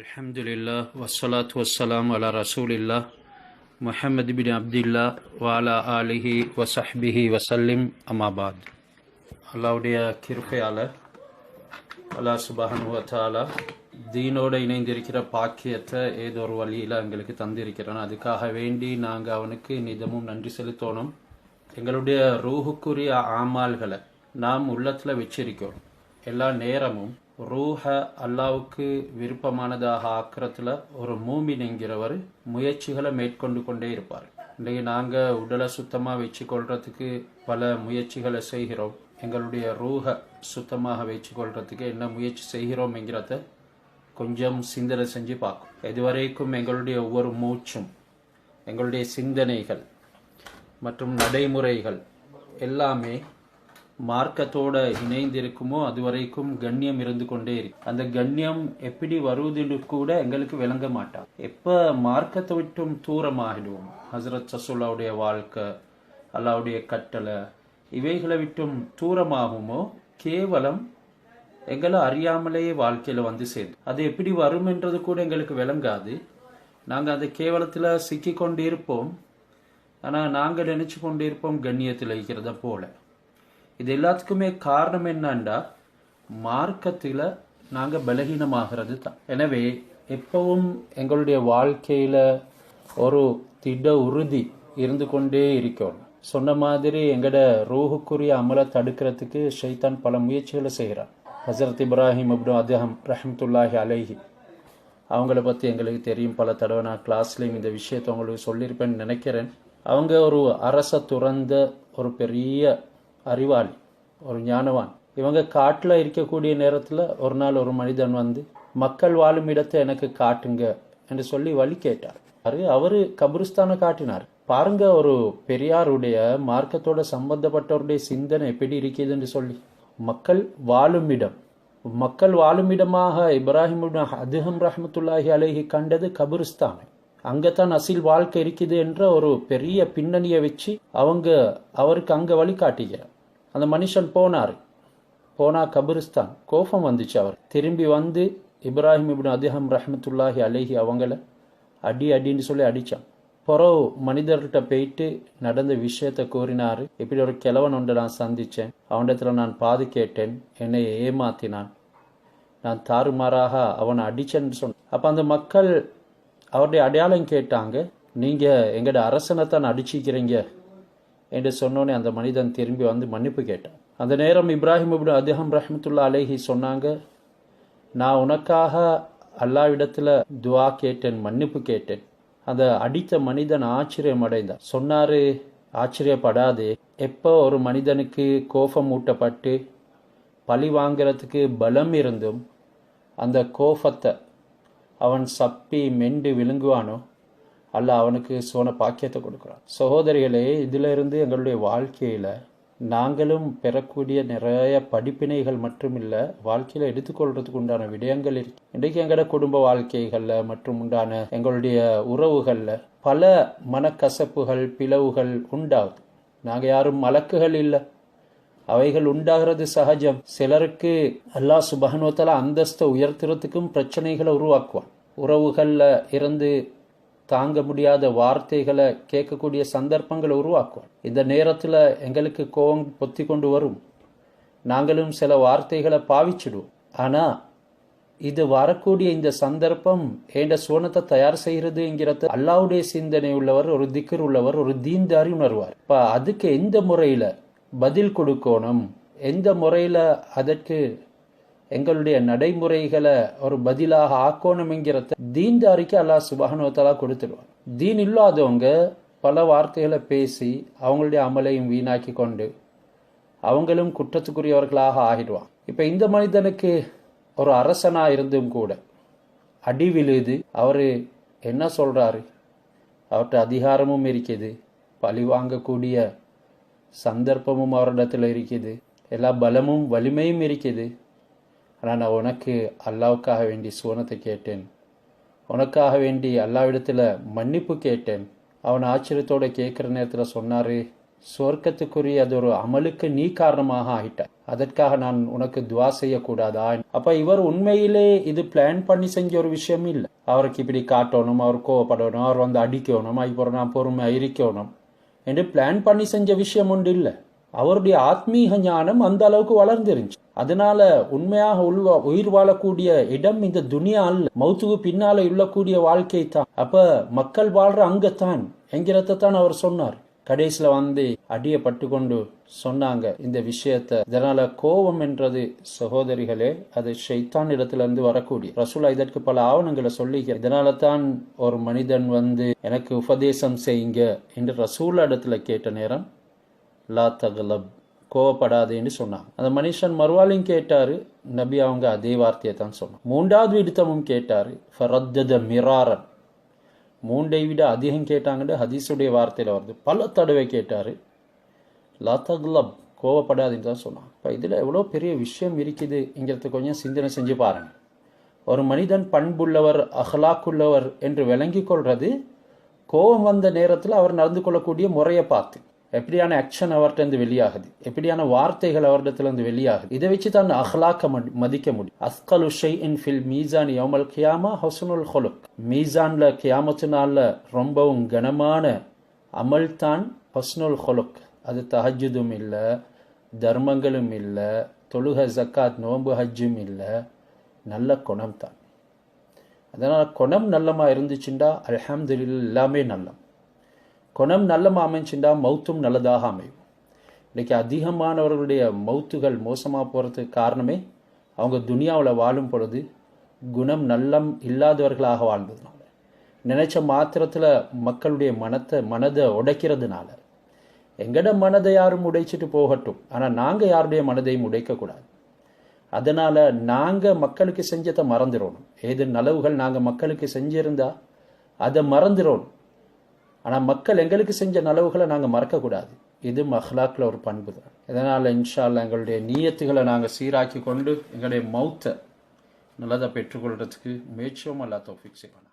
அலமதுல்லா வசலாத் வசலாம் அலா ரசூலில்லா முஹம்மது பின் அப்துல்லா வாலா ஆலிஹி வசஹ்பிஹி வசல்லிம் அமாபாத் அல்லாவுடைய கிருப்பையால் அல்லா சுபஹனுவத்தாலா தீனோடு இணைந்திருக்கிற பாக்கியத்தை ஏதோ ஒரு வழியில் எங்களுக்கு தந்திருக்கிறான். அதுக்காக வேண்டி நாங்கள் அவனுக்கு நிதமும் நன்றி செலுத்தணும். எங்களுடைய ரூஹுக்குரிய ஆமால்களை நாம் உள்ளத்தில் வச்சிருக்கோம் எல்லா நேரமும் ரூஹ அல்லாவுக்கு விருப்பமானதாக ஆக்கிறதுல ஒரு மூமின் என்கிறவர் முயற்சிகளை மேற்கொண்டு கொண்டே இருப்பார். இன்றைக்கு நாங்கள் உடலை சுத்தமாக வச்சு கொள்றதுக்கு பல முயற்சிகளை செய்கிறோம். எங்களுடைய ரூஹ சுத்தமாக வச்சு கொள்றதுக்கு என்ன முயற்சி செய்கிறோம் என்கிறத கொஞ்சம் சிந்தனை செஞ்சு பார்க்கும். இதுவரைக்கும் எங்களுடைய ஒவ்வொரு மூச்சும் எங்களுடைய சிந்தனைகள் மற்றும் நடைமுறைகள் எல்லாமே மார்க்கத்தோட இணைந்திருக்குமோ அது வரைக்கும் கண்ணியம் இருந்து கொண்டே இருக்கு. அந்த கண்ணியம் எப்படி வருவதுன்னு கூட எங்களுக்கு விளங்க மாட்டான் எப்ப மார்க்கத்தை விட்டும் தூரமாகிடுவோம் ஹசரத் சசுல்லாவுடைய வாழ்க்கை அல்லாவுடைய கட்டளை இவைகளை விட்டும் தூரமாகுமோ? கேவலம் எங்களை அறியாமலேயே வாழ்க்கையில வந்து சேர்ந்து அது எப்படி வரும் என்றது கூட எங்களுக்கு விளங்காது. நாங்கள் அந்த கேவலத்தில் சிக்கி கொண்டு இருப்போம் நாங்கள் நாங்க நினைச்சு கொண்டு இருப்போம் கண்ணியத்தில் இருக்கிறத போல. இது எல்லாத்துக்குமே காரணம் என்னண்டா? மார்க்கத்தில் நாங்கள் பலகீனமாகிறது தான். எனவே எப்பவும் எங்களுடைய வாழ்க்கையில் ஒரு திட உறுதி இருந்து கொண்டே இருக்கணும். சொன்ன மாதிரி எங்களோட ரூஹுக்குரிய அமலை தடுக்கிறதுக்கு ஷைத்தான் பல முயற்சிகளை செய்கிறான். ஹசரத் இப்ராஹிம் அப்டு அதஹம் ரஹமத்துல்லாஹி அலைஹி. அவங்கள பற்றி எங்களுக்கு தெரியும். பல தடவை நான் கிளாஸ்லேயும் இந்த விஷயத்தை உங்களுக்கு சொல்லியிருப்பேன்னு நினைக்கிறேன். அவங்க ஒரு அரச துறந்த ஒரு பெரிய அறிவாளி ஒரு ஞானவான். இவங்க காட்டில் இருக்கக்கூடிய நேரத்தில் ஒரு நாள் ஒரு மனிதன் வந்து மக்கள் வாழும் இடத்தை எனக்கு காட்டுங்க என்று சொல்லி வழி கேட்டார். அவரு கபிரிஸ்தானை காட்டினார். பாருங்க ஒரு பெரியாருடைய மார்க்கத்தோட சம்பந்தப்பட்டவருடைய சிந்தனை எப்படி இருக்குது என்று சொல்லி. மக்கள் வாழும் இடம். மக்கள் வாழும் இடமாக இப்ராஹிம் அதுஹம் ரஹமத்துல்லாஹி அலேஹி கண்டது கபிரிஸ்தான். அங்கதான் அசில் வாழ்க்கை இருக்குது என்ற ஒரு பெரிய பின்னணியை வச்சு அவங்க அவருக்கு அங்கே வழிகாட்டுகிறார் அந்த மனுஷன் போனார். போனா கபிரிஸ்தான். கோபம் வந்துச்சு அவர் திரும்பி வந்து இப்ராஹிம் இபின் அதிகம் ரஹமத்துல்லாஹி அலேஹி அவங்கள அடி அடின்னு சொல்லி அடித்தான் பிறகு மனிதர்கிட்ட போயிட்டு நடந்த விஷயத்தை கூறினார். இப்படி ஒரு கிழவன் ஒன்று நான் சந்தித்தேன் அவனிடத்தில் நான் பாது கேட்டேன். என்னை ஏமாத்தினான். நான் தாறுமாறாக அவனை அடிச்சேன்னு சொன்னேன். அப்போ அந்த மக்கள் அவருடைய அடையாளம் கேட்டாங்க நீங்கள் எங்களோட அரசனை தான் அடிச்சிக்கிறீங்க என்று சொன்னோன்னே அந்த மனிதன் திரும்பி வந்து மன்னிப்பு கேட்டான். அந்த நேரம் இப்ராஹிம் இப்னு அதிகம் ரஹமத்துல்லா அலேஹி சொன்னாங்க நான் உனக்காக அல்லாவிடத்தில் துவா கேட்டேன் மன்னிப்பு கேட்டேன். அந்த அடித்த மனிதன் ஆச்சரியம் அடைந்தான் சொன்னார் ஆச்சரியப்படாதே எப்போ ஒரு மனிதனுக்கு கோபம் ஊட்டப்பட்டு பழி வாங்கிறதுக்கு பலம் இருந்தும் அந்த கோபத்தை அவன் சப்பி மெண்டு விழுங்குவானோ? அல்ல அவனுக்கு சோன பாக்கியத்தை கொடுக்குறான். சகோதரிகளே இதிலிருந்து எங்களுடைய வாழ்க்கையில் நாங்களும் பெறக்கூடிய நிறைய படிப்பினைகள் மட்டும் இல்லை வாழ்க்கையில் எடுத்துக்கொள்றதுக்கு உண்டான விடயங்கள் இருக்கு. இன்றைக்கு எங்களோட குடும்ப வாழ்க்கைகளில் மற்றும் உண்டான எங்களுடைய உறவுகளில் பல மனக்கசப்புகள் பிளவுகள் உண்டாகுது. நாங்கள் யாரும் மலக்குகள் இல்லை. அவைகள் உண்டாகிறது சகஜம். சிலருக்கு அல்லாஹ் சுபகனுவத்தால அந்தஸ்தை உயர்த்துறதுக்கும் பிரச்சனைகளை உருவாக்குவான். உறவுகளில் இருந்து தாங்க முடியாத வார்த்தைகளை கேட்கக்கூடிய சந்தர்ப்பங்களை உருவாக்குவான். இந்த நேரத்தில் எங்களுக்கு கோவம் பொத்தி கொண்டு வரும். நாங்களும் சில வார்த்தைகளை பாவிச்சிடுவோம். ஆனால் இது வரக்கூடிய இந்த சந்தர்ப்பம் ஏண்ட சோனத்தை தயார் செய்கிறது என்கிறது அல்லாவுடைய சிந்தனை உள்ளவர் ஒரு திக்கர் உள்ளவர் ஒரு தீன்தாரி உணர்வார். இப்போ அதுக்கு எந்த முறையில் பதில் கொடுக்கணும். எந்த முறையில் அதற்கு எங்களுடைய நடைமுறைகளை ஒரு பதிலாக ஆக்கணும் தீன்தாரிக்கு அல்லாஹ் சுபகனுவத்தலா கொடுத்துருவாங்க தீன் இல்லாதவங்க பல வார்த்தைகளை பேசி அவங்களுடைய அமலையும் வீணாக்கி கொண்டு அவங்களும் குற்றத்துக்குரியவர்களாக ஆகிடுவான். இப்போ இந்த மனிதனுக்கு ஒரு அரசனாக இருந்தும் கூட அடி விழுது அவர் என்ன சொல்கிறாரு அவர்கிட்ட அதிகாரமும் இருக்குது பழி வாங்கக்கூடிய சந்தர்ப்பமும் அவரிடத்தில் இருக்குது எல்லா பலமும் வலிமையும் இருக்குது ஆனால் நான் உனக்கு அல்லாவுக்காக வேண்டி சுவனத்தை கேட்டேன். உனக்காக வேண்டி அல்லாவிடத்தில் மன்னிப்பு கேட்டேன். அவன் ஆச்சரியத்தோட கேட்குற நேரத்தில் சொன்னார் சொர்க்கத்துக்குரிய அது ஒரு அமலுக்கு நீ காரணமாக ஆகிட்ட அதற்காக நான் உனக்கு துவா செய்யக்கூடாதா? அப்ப இவர் உண்மையிலே இது பிளான் பண்ணி செஞ்ச ஒரு விஷயம் இல்லை. அவருக்கு இப்படி காட்டணும் அவர் கோவப்படணும் அவர் வந்து அடிக்கணும் இப்போ நான் பொறுமை இருக்கணும். என்று பிளான் பண்ணி செஞ்ச விஷயம் ஒன்று இல்லை. அவருடைய ஆத்மீக ஞானம் அந்த அளவுக்கு வளர்ந்துருந்துச்சு. அதனால உண்மையாக உள்வா உயிர் வாழக்கூடிய இடம் இந்த துனியா அல்ல. மௌத்துக்கு பின்னால உள்ளக்கூடிய வாழ்க்கை தான். அப்ப மக்கள் வாழ்ற அங்கத்தான் என்கிறத தான் அவர் சொன்னார். கடைசியில் வந்து அடியை பட்டுக்கொண்டு சொன்னாங்க இந்த விஷயத்த. இதனால கோபம் என்றது சகோதரிகளே அது ஷைத்தான் இடத்திலிருந்து வரக்கூடிய. ரசூலா இதற்கு பல ஆவணங்களை சொல்லிக்க இதனால தான் ஒரு மனிதன் வந்து எனக்கு உபதேசம் செய்யுங்க என்று ரசூலா இடத்துல கேட்ட நேரம் லா தகலப் கோவப்படாதேன்னு சொன்னாங்க அந்த மனுஷன் மறுவாளையும் கேட்டாரு நபி அவங்க அதே வார்த்தையை தான் சொன்னாங்க மூன்றாவது விடுத்தமும் கேட்டாரு ஃபரத்தத மிராரன். மூண்டை விட அதிகம் கேட்டாங்கன்னு ஹதீஸுடைய வார்த்தையில் வருது. பல தடவை கேட்டார். லா கோவப்படாதுன்னு தான் சொன்னான் இப்போ இதில் எவ்வளோ பெரிய விஷயம் இருக்குதுங்கிறத கொஞ்சம் சிந்தனை செஞ்சு பாருங்கள் ஒரு மனிதன் பண்புள்ளவர் அஹ்லாக்குள்ளவர் என்று விளங்கி கொள்வது கோபம் வந்த நேரத்தில் அவர் நடந்து கொள்ளக்கூடிய முறையை பார்த்து. எப்படியான ஆக்ஷன் அவர்கிட்ட இருந்து வெளியாகுது? எப்படியான வார்த்தைகள் அவரிடத்துல வெளியாகுது? இதை வச்சு தான் அஹ்லாக்க மதிக்க முடியும். அஸ்கல் உஷை இன் ஃபில் மீசான் யோமல் கியாமா ஹொசனுல் ஹொலுக். மீசான்ல கியாமத்து நாளில் ரொம்பவும் கனமான அமல் தான் ஹொஸ்னுல் ஹொலுக். அது தஹஜுதும் இல்லை தர்மங்களும் இல்லை தொழுக ஜக்காத் நோம்பு ஹஜ்ஜும் இல்லை. நல்ல குணம் தான் அதனால் குணம் நல்லமா இருந்துச்சுண்டா? அல்ஹம்துலில் எல்லாமே நல்லம். குணம் நல்லமா அமைஞ்சுண்டா மௌத்தும் நல்லதாக அமையும். இன்றைக்கி அதிகமானவர்களுடைய மௌத்துகள் மோசமாக போகிறதுக்கு காரணமே அவங்க துனியாவில் வாழும் பொழுது குணம் நல்லம் இல்லாதவர்களாக வாழ்ந்ததுனால. நினைச்ச மாத்திரத்தில் மக்களுடைய மனத்தை மனதை உடைக்கிறதுனால. எங்கட மனதை யாரும் உடைச்சிட்டு போகட்டும். ஆனால் நாங்கள் யாருடைய மனதையும் உடைக்கக்கூடாது. அதனால் நாங்கள் மக்களுக்கு செஞ்சதை மறந்துடணும் ஏது நலவுகள் நாங்கள் மக்களுக்கு செஞ்சிருந்தா அதை மறந்துடணும் ஆனால் மக்கள் எங்களுக்கு செஞ்ச நலவுகளை நாங்கள் மறக்கக்கூடாது. இது மஹ்லாக்கில் ஒரு பண்பு தான் இதனால் இன்ஷால்ல எங்களுடைய நீயத்துகளை நாங்கள் சீராக்கி கொண்டு எங்களுடைய மௌத்தை நல்லதாக பெற்றுக்கொள்றதுக்கு முயற்சியும் அல்லா தோஃபிக் செய்வாங்க